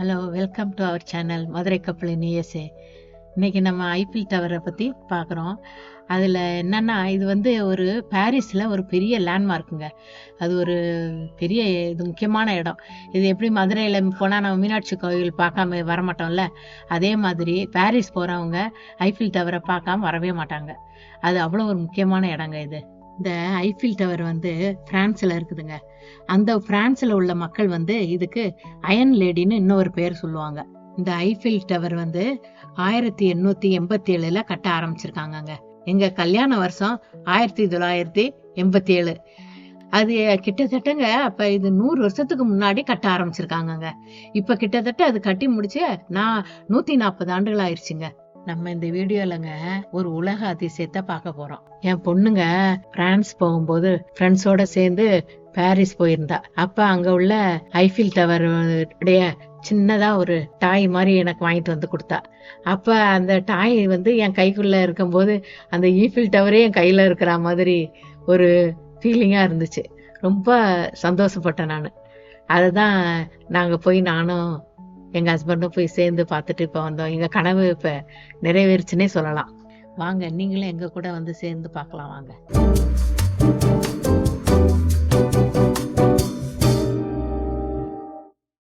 Hello welcome to our channel Madurai கப்பலின் நியூஎஸ்ஏ இன்றைக்கி நம்ம ஐபிஎல் டவரை பற்றி பார்க்குறோம். அதில் என்னென்னா இது வந்து ஒரு பாரிஸில் ஒரு பெரிய லேண்ட்மார்க்குங்க அது ஒரு பெரிய இது முக்கியமான இடம். இது எப்படி மதுரையில் போனால் நம்ம மீனாட்சி கோவில் பார்க்காம வரமாட்டோம்ல? அதே மாதிரி பாரிஸ் போகிறவங்க ஐஃபில் டவரை பார்க்காம வரவே மாட்டாங்க. அது அவ்வளோ ஒரு முக்கியமான இடங்க இது. இந்த ஐஃபில் டவர் வந்து பிரான்ஸில் இருக்குதுங்க. அந்த பிரான்ஸில் உள்ள மக்கள் வந்து இதுக்கு அயன் லேடின்னு இன்னொரு பேர் சொல்லுவாங்க. இந்த ஐஃபில் டவர் வந்து ஆயிரத்தி எண்ணூத்தி எண்பத்தி ஏழுல கட்ட ஆரம்பிச்சிருக்காங்கங்க. எங்க கல்யாண வருஷம் ஆயிரத்தி தொள்ளாயிரத்தி எண்பத்தி ஏழு. அது கிட்டத்தட்டங்க அப்ப இது நூறு வருஷத்துக்கு முன்னாடி கட்ட ஆரம்பிச்சிருக்காங்கங்க. இப்ப கிட்டத்தட்ட அது கட்டி முடிச்சு நான் நூத்தி நாற்பது ஆண்டுகள் ஆயிடுச்சுங்க. நம்ம இந்த வீடியோலங்க ஒரு உலக அதிசயத்தை பார்க்க போறோம். என் பொண்ணுங்க பிரான்ஸ் போகும்போது ஃப்ரெண்ட்ஸோட சேர்ந்து பாரிஸ் போயிருந்தா. அப்ப அங்க உள்ள ஐஃபில் டவர் உடைய சின்னதா ஒரு டாய் மாதிரி எனக்கு வாங்கிட்டு வந்து கொடுத்தா. அப்ப அந்த டாய் வந்து என் கைக்குள்ள இருக்கும்போது அந்த ஈஃபில் டவரே என் கையில இருக்கிற மாதிரி ஒரு ஃபீலிங்கா இருந்துச்சு. ரொம்ப சந்தோஷப்பட்டேன் நான். அதை தான் நாங்கள் போய் நானும் எங்கள் ஹஸ்பண்டும் போய் சேர்ந்து பார்த்துட்டு இப்போ வந்தோம். எங்கள் கனவு இப்போ நிறைவேறுச்சுன்னே சொல்லலாம். வாங்க நீங்களும் எங்கள் கூட வந்து சேர்ந்து பார்க்கலாம் வாங்க.